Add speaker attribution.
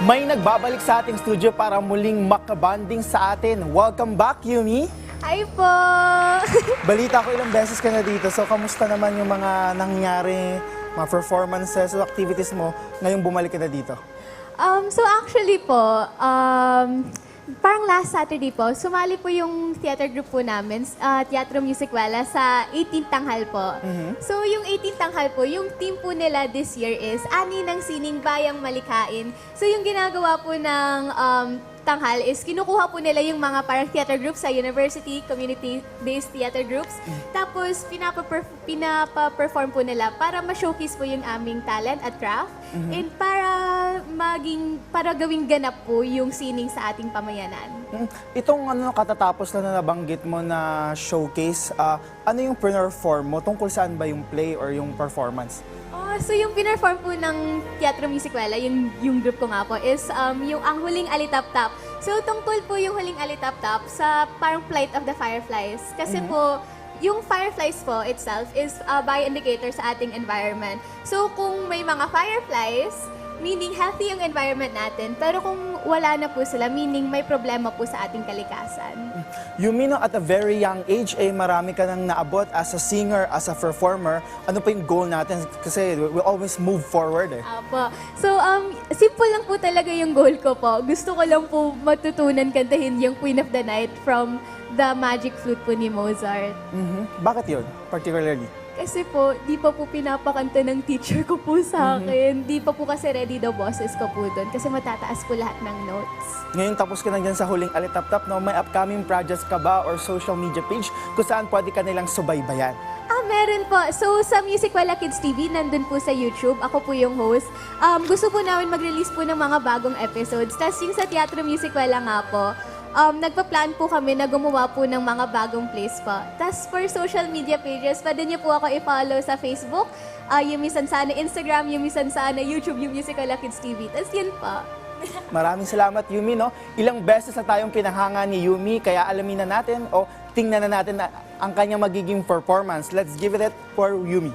Speaker 1: May nagbabalik sa ating studio para muling makabanding sa atin. Welcome back, Yumi.
Speaker 2: Hi po!
Speaker 1: Balita ko ilang beses ka na dito. So, kamusta naman yung mga nangyari, mga performances o activities mo ngayong bumalik ka na dito?
Speaker 2: um, so actually po, um, parang last Saturday po, sumali po yung theater group po namin, uh, Teatro Musicuela, sa 18 Tanghal po. So yung 18 Tanghal po, yung team po nila this year is Ani ng Sining Bayang Malikain. So yung ginagawa po ng um, Tanghal is kinukuha po nila yung mga parang theater groups sa university, community-based theater groups. Tapos pinapa-perf- pinapa-perform po nila para ma-showcase po yung aming talent at craft and para maging para gawing ganap po yung sining sa ating pamayanan.
Speaker 1: Mm, Itong ano katatapos na nabanggit mo na showcase, ah, ano yung perform mo? Tungkol saan ba yung play or yung performance?
Speaker 2: Oh, so yung pinerform po ng Teatro Musicuela, yung, yung group ko nga po, is um, yung Ang Huling Alitap-Tap. So tungkol po yung Huling Alitap-Tap sa parang Flight of the Fireflies. Kasi po, yung fireflies po itself is a bio-indicator sa ating environment. So kung may mga fireflies, meaning healthy yung environment natin. Pero kung wala na po sila, meaning may problema po sa ating kalikasan.
Speaker 1: Yumi, no, at a very young age, eh, marami ka nang naabot as a singer, as a performer. Ano pa yung goal natin? Kasi we always move forward eh.
Speaker 2: Apo. So, um, simple lang po talaga yung goal ko po. Gusto ko lang po matutunan kantahin yung Queen of the Night from the Magic Flute po ni Mozart.
Speaker 1: Mhm. Bakit yun, particularly?
Speaker 2: Kasi po, di pa po pinapakanta ng teacher ko po sa akin. Di pa po kasi ready the bosses ko po doon. Kasi matataas po lahat ng notes.
Speaker 1: Ngayon tapos ka na dyan sa huling alitap-tap, no? may upcoming projects ka ba or social media page kung saan pwede ka nilang subaybayan?
Speaker 2: Ah, meron po. So, sa Music Wala Kids TV, nandun po sa YouTube. Ako po yung host. Um, gusto po namin mag-release po ng mga bagong episodes. Tapos yung sa Teatro Music Wala nga po, um, nagpa-plan po kami na gumawa po ng mga bagong plays po. Tapos for social media pages, pwede niyo po ako i-follow sa Facebook, uh, Yumi Sansana, Instagram, Yumi Sansana, YouTube, yung Music Wala Kids TV. Tapos yun po.
Speaker 1: Maraming salamat, Yumi. No? Ilang beses na tayong pinahanga ni Yumi, kaya alamin na natin o tingnan na natin na ang kanyang magiging performance. Let's give it for Yumi.